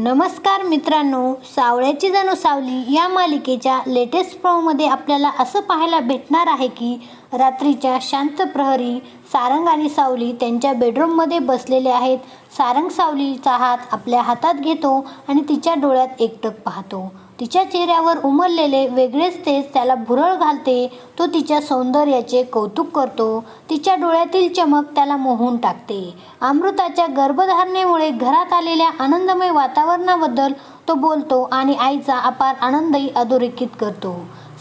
नमस्कार मित्रांनो सावळ्याची जणू सावली या मालिकेच्या लेटेस्ट प्रोमध्ये आपल्याला असं पाहायला भेटणार आहे की रात्रीच्या शांत प्रहरी सारंग आणि सावली त्यांच्या बेडरूममध्ये बसलेले आहेत. सारंग सावलीचा हात आपल्या हातात घेतो आणि तिच्या डोळ्यात एकटक पाहतो. तिच्या चेहऱ्यावर उमललेले वेगळेच तेज त्याला भुरळ घालते तो तिच्या सौंदर्याचे कौतुक करतो. तिच्या डोळ्यातील चमक त्याला मोहून टाकते. अमृताच्या गर्भधारणेमुळे घरात आलेल्या आनंदमय वातावरणाबद्दल तो बोलतो आणि आईचा अपार आनंदही अधोरेखित करतो.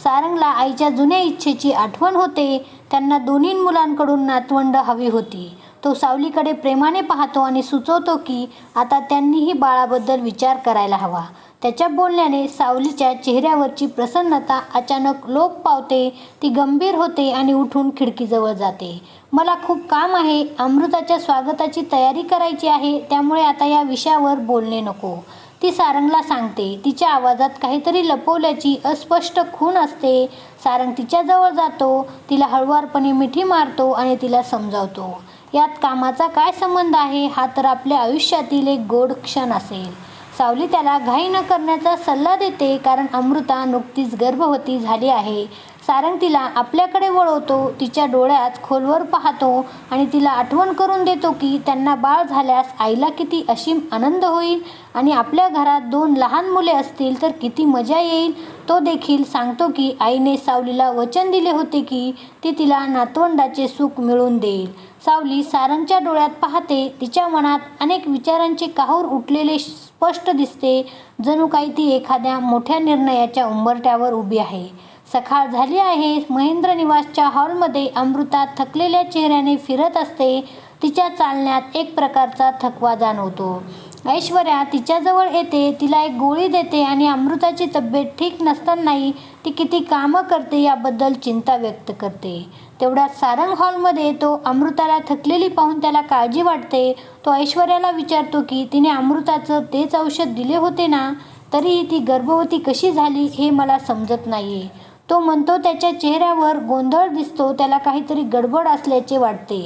सारंगला आईच्या जुन्या इच्छेची आठवण होते. त्यांना दोन्ही मुलांकडून नातवंड हवी होती. तो सावलीकडे प्रेमाने पाहतो आणि सुचवतो की आता त्यांनीही बाळाबद्दल विचार करायला हवा. त्याच्या बोलण्याने सावलीच्या चेहऱ्यावरची प्रसन्नता अचानक लोप पावते ती गंभीर होते आणि उठून खिडकीजवळ जाते. मला खूप काम आहे अमृताच्या स्वागताची तयारी करायची आहे त्यामुळे आता या विषयावर बोलणे नको. ती सारंगला सांगते. तिच्या आवाजात काहीतरी लपवल्याची अस्पष्ट खूण असते. सारंग तिच्याजवळ जातो तिला हळुवारपणे मिठी मारतो आणि तिला समजावतो. यात कामाचा काय संबंध आहे हा तर आपल्या आयुष्यातील एक गोड क्षण असेल. सावली त्याला घाई न करण्याचा सल्ला देते कारण अमृता नुकतीच गर्भवती झाली आहे. सारंग तिला आपल्याकडे वळवतो तिच्या डोळ्यात खोलवर पाहतो आणि तिला आठवण करून देतो की त्यांना बाळ झाल्यास आईला किती असीम आनंद होईल आणि आपल्या घरात दोन लहान मुले असतील तर किती मजा येईल. तो देखील सांगतो की आईने सावलीला वचन दिले होते की ती तिला नातवंडाचे सुख मिळवून देईल. सावली सारंगच्या डोळ्यात पाहते तिच्या मनात अनेक विचारांचे काहूर उठलेले स्पष्ट दिसते. जणू काही ती एखाद्या मोठ्या निर्णयाच्या उंबरट्यावर उभी आहे. सकाळ झाली आहे. महेंद्र निवासच्या हॉलमध्ये अमृता थकलेल्या चेहऱ्याने फिरत असते. तिच्या चालण्यात एक प्रकारचा थकवा जाणवतो. ऐश्वर्या तिच्याजवळ येते. तिला एक गोळी देते आणि अमृताची तब्येत ठीक नसतानाही ती किती कामं करते याबद्दल चिंता व्यक्त करते. तेवढ्यात सारंग हॉलमध्ये तो अमृताला थकलेली पाहून त्याला काळजी वाटते. तो ऐश्वर्याला विचारतो की तिने अमृताचं तेच औषध दिले होते ना? तरीही ती गर्भवती कशी झाली हे मला समजत नाही तो म्हणतो त्याच्या चेहऱ्यावर गोंधळ दिसतो त्याला काहीतरी गडबड असल्याचे वाटते.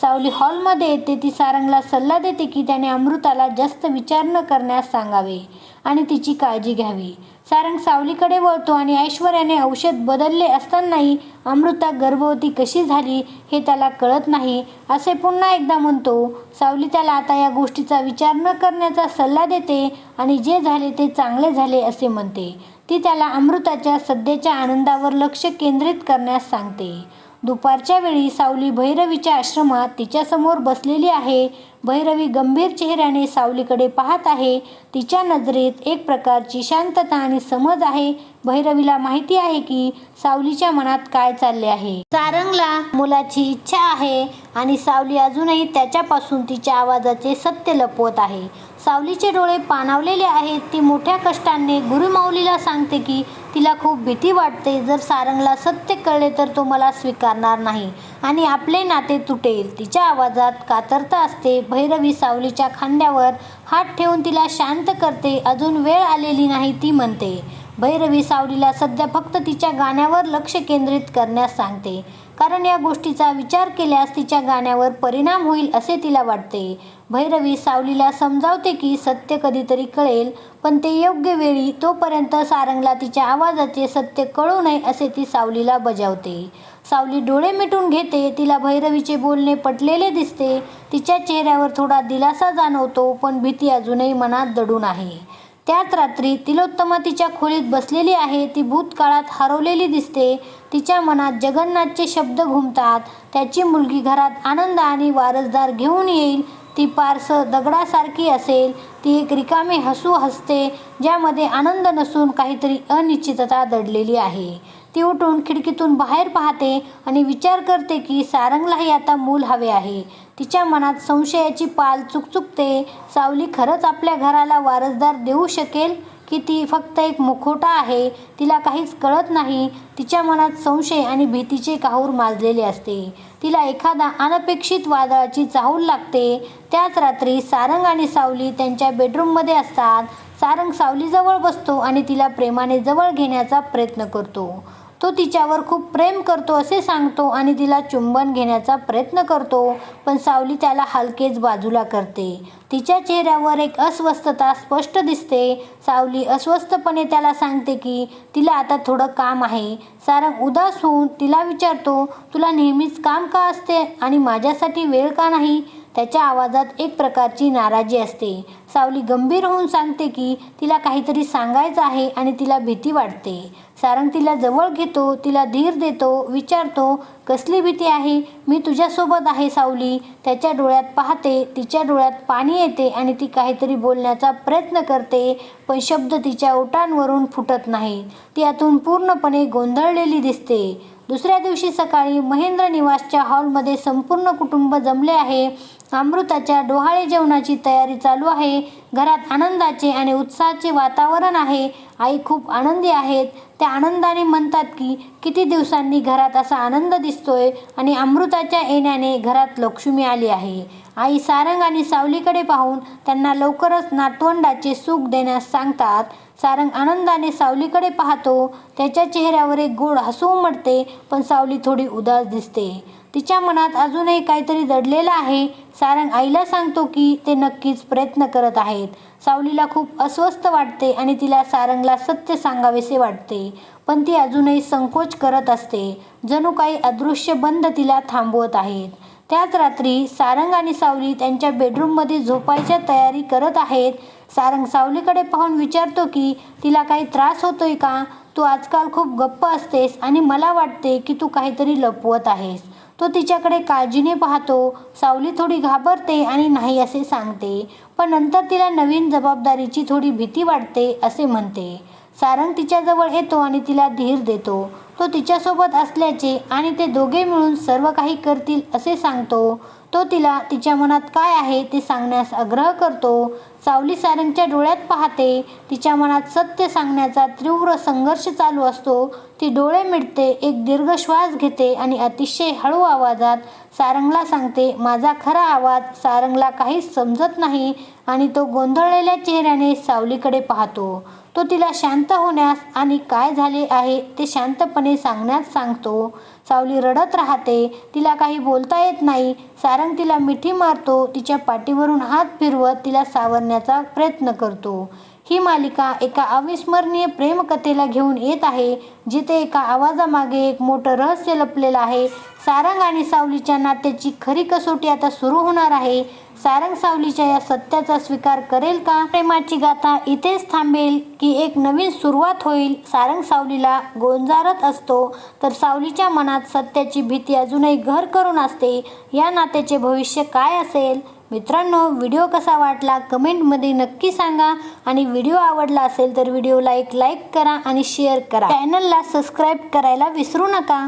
सावली हॉलमध्ये येते ती सारंगला सल्ला देते की त्याने अमृताला जास्त विचार न करण्यास सांगावे आणि तिची काळजी घ्यावी. सारंग सावलीकडे वळतो आणि ऐश्वर्याने औषध बदलले असतानाही अमृता गर्भवती कशी झाली हे त्याला कळत नाही असे पुन्हा एकदा म्हणतो. सावली त्याला आता या गोष्टीचा विचार न करण्याचा सल्ला देते आणि जे झाले ते चांगले झाले असे म्हणते. ती त्याला अमृताच्या सध्याच्या आनंदावर लक्ष केंद्रित करण्यास सांगते. दुपारच्या वेळी सावली भैरवीच्या आश्रमात तिच्यासमोर बसलेली आहे. भैरवी गंभीर चेहऱ्याने सावलीकडे पाहत आहे. तिच्या नजरेत एक प्रकारची शांतता आणि समज आहे. भैरवीला माहिती आहे की सावलीच्या मनात काय चालले आहे. सारंगला मुलाची इच्छा आहे आणि सावली अजूनही त्याच्यापासून तिच्या आवाजाचे सत्य लपवत आहे. सावलीचे डोळे पाणावलेले आहेत. ती मोठ्या कष्टाने गुरुमाऊलीला सांगते की तिला खूप भीती वाटते. जर सारंगला सत्य कळले तर तो मला स्वीकारणार नाही. आणि आपले नाते तुटेल. तिच्या आवाजात कातरता असते. भैरवी सावलीच्या खांद्यावर हात ठेवून तिला शांत करते. अजून वेळ आलेली नाही ती म्हणते भैरवी सावलीला सध्या फक्त तिच्या गाण्यावर लक्ष केंद्रित करण्यास सांगते. कारण या गोष्टीचा विचार केल्यास तिच्या गाण्यावर परिणाम होईल असे तिला वाटते. भैरवी सावलीला समजावते की सत्य कधीतरी कळेल पण ते योग्य वेळी तोपर्यंत सारंगला तिच्या आवाजाचे सत्य कळू नये असे ती सावलीला बजावते. सावली डोळे मिटून घेते तिला भैरवीचे बोलणे पटलेले दिसते. तिच्या चेहऱ्यावर थोडा दिलासा जाणवतो पण भीती अजूनही मनात दडून आहे. त्याच रात्री तिलोत्तमा तिच्या खोलीत बसलेली आहे ती भूतकाळात हरवलेली दिसते. तिच्या मनात जगन्नाथचे शब्द घुमतात. त्याची मुलगी घरात आनंद आणि वारसदार घेऊन येईल. ती पारस दगडासारखी असेल. ती एक रिकामे हसू हसते ज्यामध्ये आनंद नसून काहीतरी अनिश्चितता दडलेली आहे. ती उठून खिडकीतून बाहेर पाहते आणि विचार करते की सारंगलाही आता मूल हवे आहे. तिच्या मनात संशयाची पाल चुकचुकते. सावली खरंच आपल्या घराला वारसदार देऊ शकेल की ती फक्त एक मुखोटा आहे? तिला काहीच कळत नाही. तिच्या मनात संशय आणि भीतीचे काहूर माजलेले असते. तिला एखादा अनपेक्षित वादळाची चाहूल लागते. त्याच रात्री सारंग आणि सावली त्यांच्या बेडरूममध्ये असतात. सारंग सावलीजवळ बसतो आणि तिला प्रेमाने जवळ घेण्याचा प्रयत्न करतो. तो तिच्यावर खूप प्रेम करतो असे सांगतो आणि तिला चुंबन घेण्याचा प्रयत्न करतो. पण सावली त्याला हलकेच बाजूला करते. तिच्या चेहऱ्यावर एक अस्वस्थता स्पष्ट दिसते. सावली अस्वस्थपणे त्याला सांगते की तिला आता थोडं काम आहे. सारंग उदास होऊन तिला विचारतो तुला नेहमीच काम का असते आणि माझ्यासाठी वेळ का नाही? त्याच्या आवाजात एक प्रकारची नाराजी असते. सावली गंभीर होऊन सांगते की तिला काहीतरी सांगायचं आहे आणि तिला भीती वाटते. सारंग तिला जवळ घेतो तिला धीर देतो विचारतो कसली भीती आहे? मी तुझ्यासोबत आहे सावली. त्याच्या डोळ्यात पाहते तिच्या डोळ्यात पाणी येते आणि ती काहीतरी बोलण्याचा प्रयत्न करते पण शब्द तिच्या ओटांवरून फुटत नाही ती आतून पूर्णपणे गोंधळलेली दिसते. दुसऱ्या दिवशी सकाळी महेंद्र निवासच्या हॉलमध्ये संपूर्ण कुटुंब जमले आहे. अमृताच्या डोहाळे जेवणाची तयारी चालू आहे. घरात आनंदाचे आणि उत्साहाचे वातावरण आहे. आई खूप आनंदी आहेत. त्या आनंदाने म्हणतात की किती दिवसांनी घरात असा आनंद दिसतोय आणि अमृताच्या येण्याने घरात लक्ष्मी आली आहे. आई सारंग आणि सावलीकडे पाहून त्यांना लवकरच नातवंडाचे सुख देण्यास सांगतात. सारंग आनंदाने सावलीकडे पाहतो. त्याच्या चेहऱ्यावर एक गोड हसू उमटते पण सावली थोडी उदास दिसते. तिच्या मनात अजूनही काहीतरी दडलेलं आहे. सारंग आईला सांगतो की ते नक्कीच प्रयत्न करत आहेत. सावलीला खूप अस्वस्थ वाटते आणि तिला सारंगला सत्य सांगावेसे वाटते पण ती अजूनही संकोच करत असते. जणू काही अदृश्य बंद तिला थांबवत आहेत. त्याच रात्री सारंग आणि सावली त्यांच्या बेडरूममध्ये झोपायच्या तयारी करत आहेत. सारंग सावलीकडे पाहून विचारतो की तिला काही त्रास होतोय का? तू आजकाल खूप गप्प असतेस आणि मला वाटते की तू काहीतरी लपवत आहेस. तो तिच्याकडे काळजीने पाहतो. सावली थोडी घाबरते आणि नाही असे सांगते. पण नंतर तिला नवीन जबाबदारीची थोडी भीती वाटते असे म्हणते. सारंग तिच्याजवळ येतो आणि तिला धीर देतो. तो तिच्यासोबत असल्याचे आणि ते दोघे मिळून सर्व काही करतील असे सांगतो. तो तिला तिच्या मनात काय आहे ते सांगण्यास आग्रह करतो. सावली सारंगच्या डोळ्यात पाहते. तिच्या मनात सत्य सांगण्याचा तीव्र संघर्ष चालू असतो. ती डोळे मिटते एक दीर्घ श्वास घेते आणि अतिशय हळू आवाजात सारंगला सांगते माझा खरा आवाज सारंगला काहीच समजत नाही. आणि तो गोंधळलेल्या चेहऱ्याने सावलीकडे पाहतो. तो तिला शांत होण्यास आणि काय झाले आहे ते शांतपणे सांगण्यास सांगतो. सावली रडत राहते. तिला काही बोलता येत नाही. सारंग तिला मिठी मारतो. तिच्या पाठीवरून हात फिरवत तिला सावरण्याचा प्रयत्न करतो. ही मालिका एका अविस्मरणीय प्रेमकथेला घेऊन येत आहे जिथे एका आवाजामागे एक मोठं रहस्य लपलेलं आहे. सारंग आणि सावलीच्या नात्याची खरी कसोटी आता सुरू होणार आहे. सारंग सावलीच्या या सत्याचा स्वीकार करेल का? प्रेमाची गाथा इथेच थांबेल की एक नवीन सुरुवात होईल. सारंग सावलीला गोंजारत असतो तर सावलीच्या मनात सत्याची भीती अजूनही घर करून असते. या नात्याचे भविष्य काय असेल? मित्रांनो व्हिडिओ कसा वाटला कमेंटमध्ये नक्की सांगा. आणि व्हिडिओ आवडला असेल तर व्हिडिओला एक लाईक करा आणि शेअर करा. चॅनलला सबस्क्राईब करायला विसरू नका.